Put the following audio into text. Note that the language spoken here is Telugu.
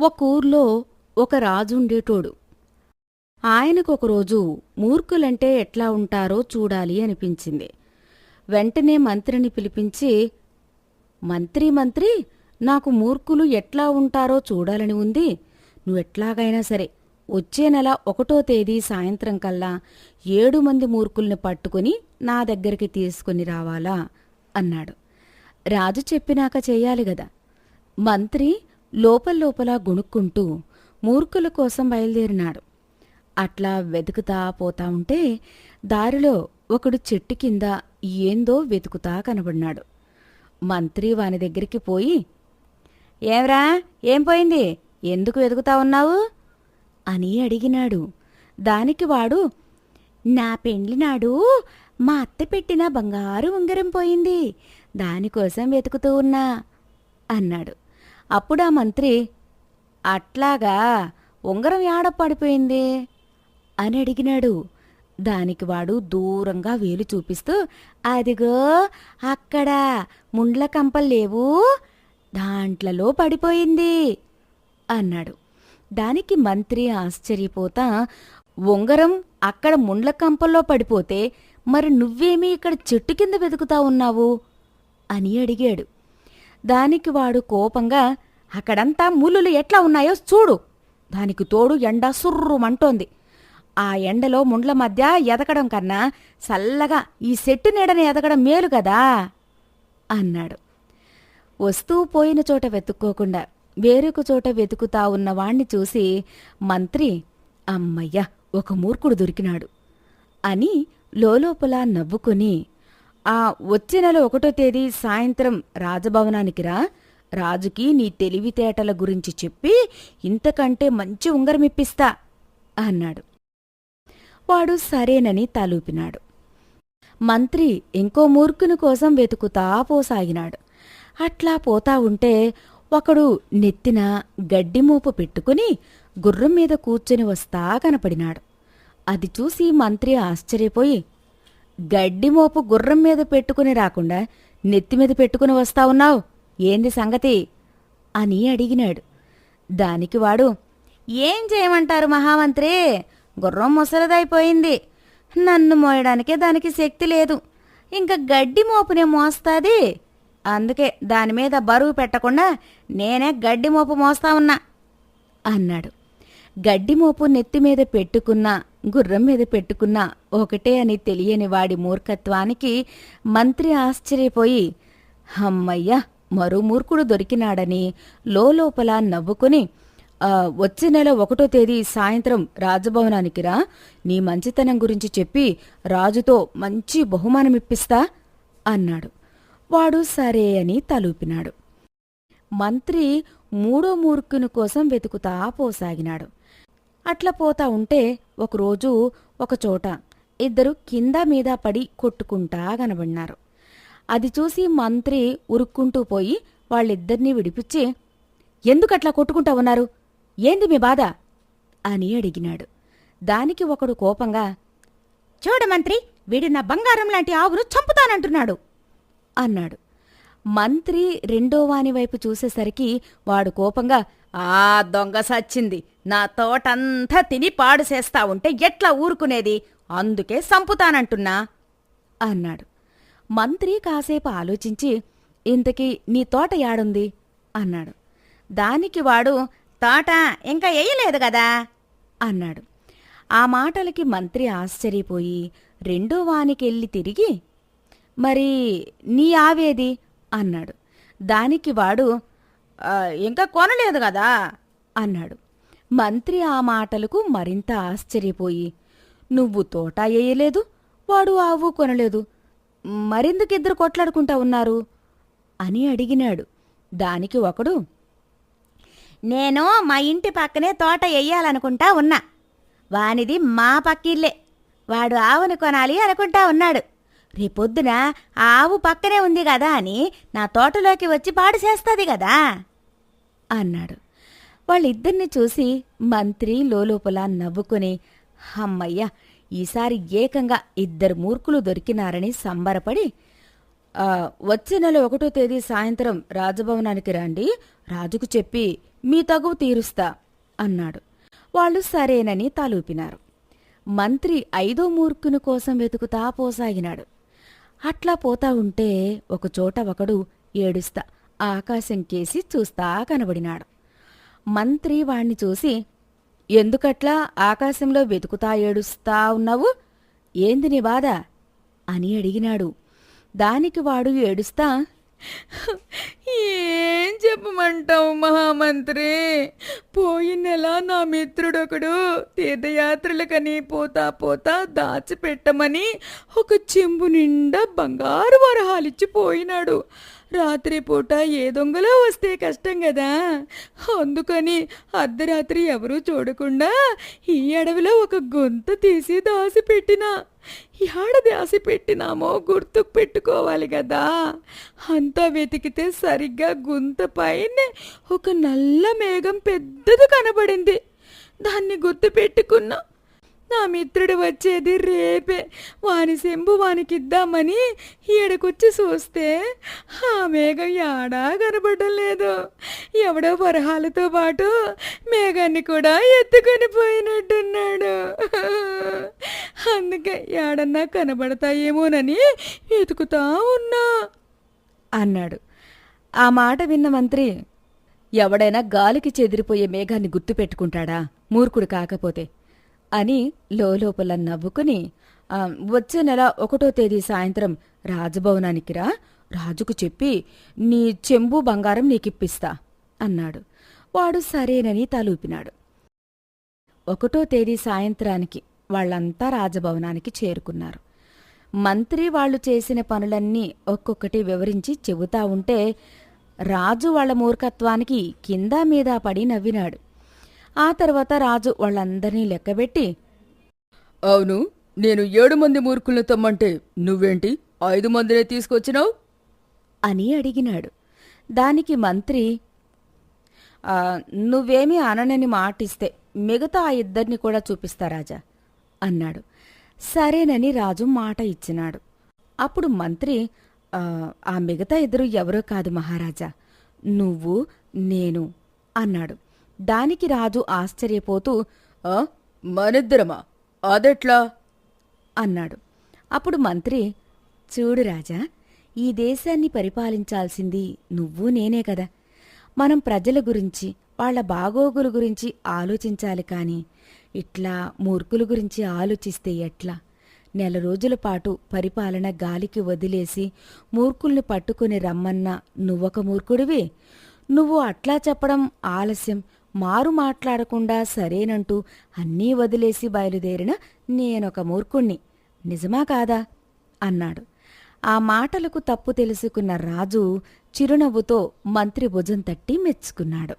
ఒక ఊర్లో ఒక రాజుండేటోడు ఆయనకు ఒకరోజు మూర్ఖులంటే ఎట్లా ఉంటారో చూడాలి అనిపించింది. వెంటనే మంత్రిని పిలిపించి మంత్రి మంత్రి నాకు మూర్ఖులు ఎట్లా ఉంటారో చూడాలని ఉంది. నువ్వెట్లాగైనా సరే వచ్చే నెల ఒకటో తేదీ సాయంత్రం కల్లా ఏడు మంది మూర్ఖుల్ని పట్టుకుని నా దగ్గరికి తీసుకుని రావాలా? అన్నాడు. రాజు చెప్పినాక చేయాలి గదా. మంత్రి లోపల లోపల గుణుక్కుంటూ మూర్ఖుల కోసం బయలుదేరినాడు. అట్లా వెతుకుతా పోతా ఉంటే దారిలో ఒకడు చెట్టు కింద ఏందో వెతుకుతా కనబడినాడు. మంత్రి వాని దగ్గరికి పోయి ఏమ్రా ఏం పోయింది? ఎందుకు వెతుకుతా ఉన్నావు? అని అడిగినాడు. దానికి వాడు నా పెండ్లి నాడు మా అత్త పెట్టిన బంగారు ఉంగరం పోయింది. దానికోసం వెతుకుతూ ఉన్నా అన్నాడు. అప్పుడా మంత్రి అట్లాగా ఉంగరం యాడ పడిపోయింది? అని అడిగినాడు. దానికి వాడు దూరంగా వేలు చూపిస్తూ అదిగో అక్కడ ముండ్ల కంపలు లేవు దాంట్లలో పడిపోయింది అన్నాడు. దానికి మంత్రి ఆశ్చర్యపోతా ఉంగరం అక్కడ ముండ్ల కంపల్లో పడిపోతే మరి నువ్వేమీ ఇక్కడ చెట్టు కింద వెతుకుతా ఉన్నావు? అని అడిగాడు. దానికి వాడు కోపంగా అక్కడంతా ముళ్ళులు ఎట్లా ఉన్నాయో చూడు. దానికి తోడు ఎండ సుర్రుమంటోంది. ఆ ఎండలో ముండ్ల మధ్య ఎదగడం కన్నా చల్లగా ఈ చెట్టు నీడని ఎదగడం మేలు కదా అన్నాడు. వస్తూ పోయిన చోట వెతుక్కోకుండా వేరొక చోట వెతుకుతా ఉన్న వాణ్ణి చూసి మంత్రి అమ్మయ్య ఒక మూర్ఖుడు దొరికినాడు అని లోలోపల నవ్వుకుని ఆ వచ్చే నెల ఒకటో తేదీ సాయంత్రం రాజభవనానికి రా. రాజుకి నీ తెలివితేటల గురించి చెప్పి ఇంతకంటే మంచి ఉంగరమిప్పిస్తా అన్నాడు. వాడు సరేనని తలూపినాడు. మంత్రి ఇంకో మూర్ఖుని కోసం వెతుకుతా పోసాగినాడు. అట్లా పోతా ఉంటే ఒకడు నెత్తిన గడ్డిమూపు పెట్టుకుని గుర్రం మీద కూర్చొని వస్తా కనపడినాడు. అది చూసి మంత్రి ఆశ్చర్యపోయి గడ్డి మోపు గుర్రం మీద పెట్టుకుని రాకుండా నెత్తిమీద పెట్టుకుని వస్తా ఉన్నావు. ఏంది సంగతి? అని అడిగినాడు. దానికి వాడు ఏం చేయమంటారు మహామంత్రి? గుర్రం ముసలదైపోయింది. నన్ను మోయడానికే దానికి శక్తి లేదు. ఇంకా గడ్డి మోపునే మోస్తాది? అందుకే దాని మీద బరువు పెట్టకుండా నేనే గడ్డి మోపు మోస్తా ఉన్నా అన్నాడు. గడ్డి మోపు నెత్తి మీద పెట్టుకున్నా గుర్రం మీద పెట్టుకున్నా ఒకటే అని తెలియని వాడి మూర్ఖత్వానికి మంత్రి ఆశ్చర్యపోయి హమ్మయ్య మరో మూర్ఖుడు దొరికినాడని లోపల నవ్వుకుని వచ్చే నెల ఒకటో తేదీ సాయంత్రం రాజభవనానికి రా. నీ మంచితనం గురించి చెప్పి రాజుతో మంచి బహుమానమిప్పిస్తా అన్నాడు. వాడు సరే అని తలూపినాడు. మంత్రి మూడో మూర్ఖుని కోసం వెతుకుతా పోసాగినాడు. అట్లా పోతా ఉంటే ఒకరోజు ఒకచోట ఇద్దరు కింద మీద పడి కొట్టుకుంటా కనబడినారు. అది చూసి మంత్రి ఉరుక్కుంటూ పోయి వాళ్ళిద్దరినీ విడిపించి ఎందుకట్లా కొట్టుకుంటా ఉన్నారు? ఏంది మీ బాధ? అని అడిగినాడు. దానికి ఒకడు కోపంగా చూడు మంత్రి వీడు నా బంగారం లాంటి ఆవును చంపుతానంటున్నాడు అన్నాడు. మంత్రి రెండో వాని వైపు చూసేసరికి వాడు కోపంగా ఆ దొంగ సచ్చింది. నా తోటంతా తిని పాడు చేస్తా ఉంటే ఎట్లా ఊరుకునేది? అందుకే సంపుతానంటున్నా అన్నాడు. మంత్రి కాసేపు ఆలోచించి ఇంతకీ నీ తోట యాడుంది? అన్నాడు. దానికి వాడు తోట ఇంకా వేయలేదు కదా? అన్నాడు. ఆ మాటలకి మంత్రి ఆశ్చర్యపోయి రెండో వానికెళ్ళి తిరిగి మరి నీ ఆవేది? అన్నాడు. దానికి వాడు ఇంకా కొనలేదు కదా? అన్నాడు. మంత్రి ఆ మాటలకు మరింత ఆశ్చర్యపోయి నువ్వు తోట వేయలేదు వాడు ఆవు కొనలేదు. మరెందుకిద్దరు కొట్లాడుకుంటా ఉన్నారు? అని అడిగినాడు. దానికి ఒకడు నేను మా ఇంటి పక్కనే తోట వేయాలనుకుంటా ఉన్నా. వానిది మా పక్కిల్లే వాడు ఆవుని కొనాలి అనుకుంటా ఉన్నాడు. రేపొద్దున ఆవు పక్కనే ఉంది కదా అని నా తోటలోకి వచ్చి పాడు చేస్తుంది కదా? అన్నాడు. వాళ్ళిద్దరిని చూసి మంత్రి లోలోపల నవ్వుకుని హమ్మయ్య ఈసారి ఏకంగా ఇద్దరు మూర్ఖులు దొరికినారని సంబరపడి వచ్చే నెల ఒకటో తేదీ సాయంత్రం రాజభవనానికి రండి రాజుకు చెప్పి మీ తగువు తీరుస్తా అన్నాడు. వాళ్ళు సరేనని తలూపినారు. మంత్రి ఐదో మూర్ఖుని కోసం వెతుకుతా పోసాగినాడు. అట్లా పోతా ఉంటే ఒకచోట ఒకడు ఏడుస్తా ఆకాశం కేసి చూస్తా కనబడినాడు. మంత్రి వాణ్ణి చూసి ఎందుకట్లా ఆకాశంలో వెతుకుతా ఏడుస్తా ఉన్నావు? ఏంది నీ బాధ? అని అడిగినాడు. దానికి వాడు ఏడుస్తా? ఏం చెప్పమంటావు మహామంత్రి? పోయిన నెల నా మిత్రుడొకడు తీర్థయాత్రలకని పోతా పోతా దాచిపెట్టమని ఒక చెంబు నిండా బంగారు వరహాలిచ్చి పోయినాడు. రాత్రిపూట ఏ దొంగలో వస్తే కష్టం కదా. అందుకని అర్ధరాత్రి ఎవరూ చూడకుండా ఈ అడవిలో ఒక గొంతు తీసి దాసిపెట్టిన యాడ దాసి పెట్టినామో గుర్తుకు పెట్టుకోవాలి కదా. అంతా వెతికితే సరిగ్గా గుంత పైన ఒక నల్ల మేఘం పెద్దది కనబడింది. దాన్ని గుర్తు పెట్టుకున్నా నా మిత్రుడు వచ్చేది రేపే. వాని సెంబు వానికిద్దామని ఈడకొచ్చి చూస్తే ఆ మేఘం యాడా కనబడడం లేదు. ఎవడో వరహాలతో పాటు మేఘాన్ని కూడా ఎత్తుకొని పోయినట్టున్నాడు. అందుకే ఏడన్నా కనబడతాయేమోనని వెతుకుతా ఉన్నా అన్నాడు. ఆ మాట విన్న మంత్రి ఎవడైనా గాలికి చెదిరిపోయే మేఘాన్ని గుర్తుపెట్టుకుంటాడా? మూర్ఖుడు కాకపోతే. అని లోపల నవ్వుకుని వచ్చే నెల ఒకటో తేదీ సాయంత్రం రాజభవనానికి రా. రాజుకు చెప్పి నీ చెంబు బంగారం నీకిప్పిస్తా అన్నాడు. వాడు సరేనని తలూపినాడు. ఒకటో తేదీ సాయంత్రానికి వాళ్ళంతా రాజభవనానికి చేరుకున్నారు. మంత్రి వాళ్ళు చేసిన పనులన్నీ ఒక్కొక్కటి వివరించి చెబుతా ఉంటే రాజు వాళ్ళ మూర్ఖత్వానికి కింద మీద పడి నవ్వినాడు. ఆ తర్వాత రాజు వాళ్ళందర్నీ లెక్కబెట్టి అవును నేను ఏడు మంది మూర్ఖులను తమ్మంటే నువ్వేంటి ఐదు మందినే తీసుకొచ్చినావు? అని అడిగినాడు. దానికి మంత్రి "ఆ, నువ్వేమీ అననని మాటిస్తే మిగతా ఆ ఇద్దరిని కూడా చూపిస్తా రాజా అన్నాడు. సరేనని రాజు మాట ఇచ్చినాడు. అప్పుడు మంత్రి "ఆ, ఆ మిగతా ఇద్దరు ఎవరో కాదు మహారాజా. నువ్వు నేను అన్నాడు. దానికి రాజు ఆశ్చర్యపోతూ ఆ, మనిద్దరమా? అదెట్లా? అన్నాడు. అప్పుడు మంత్రి చూడు రాజా ఈ దేశాన్ని పరిపాలించాల్సింది నువ్వు నేనే కదా. మనం ప్రజల గురించి వాళ్ళ బాగోగుల గురించి ఆలోచించాలి కాని ఇట్లా మూర్ఖుల గురించి ఆలోచిస్తే ఎట్లా? నెల రోజుల పాటు పరిపాలన గాలికి వదిలేసి మూర్ఖుల్ని పట్టుకుని రమ్మన్నా నువ్వొక మూర్ఖుడివి? నువ్వు అట్లా చెప్పడం ఆలస్యం. మారు మాట్లాడకుండా సరేనంటూ అన్నీ వదిలేసి బయలుదేరిన నేనొక మూర్ఖుణ్ణి. నిజమా కాదా? అన్నాడు. ఆ మాటలకు తప్పు తెలుసుకున్న రాజు చిరునవ్వుతో మంత్రి భుజం తట్టి మెచ్చుకున్నాడు.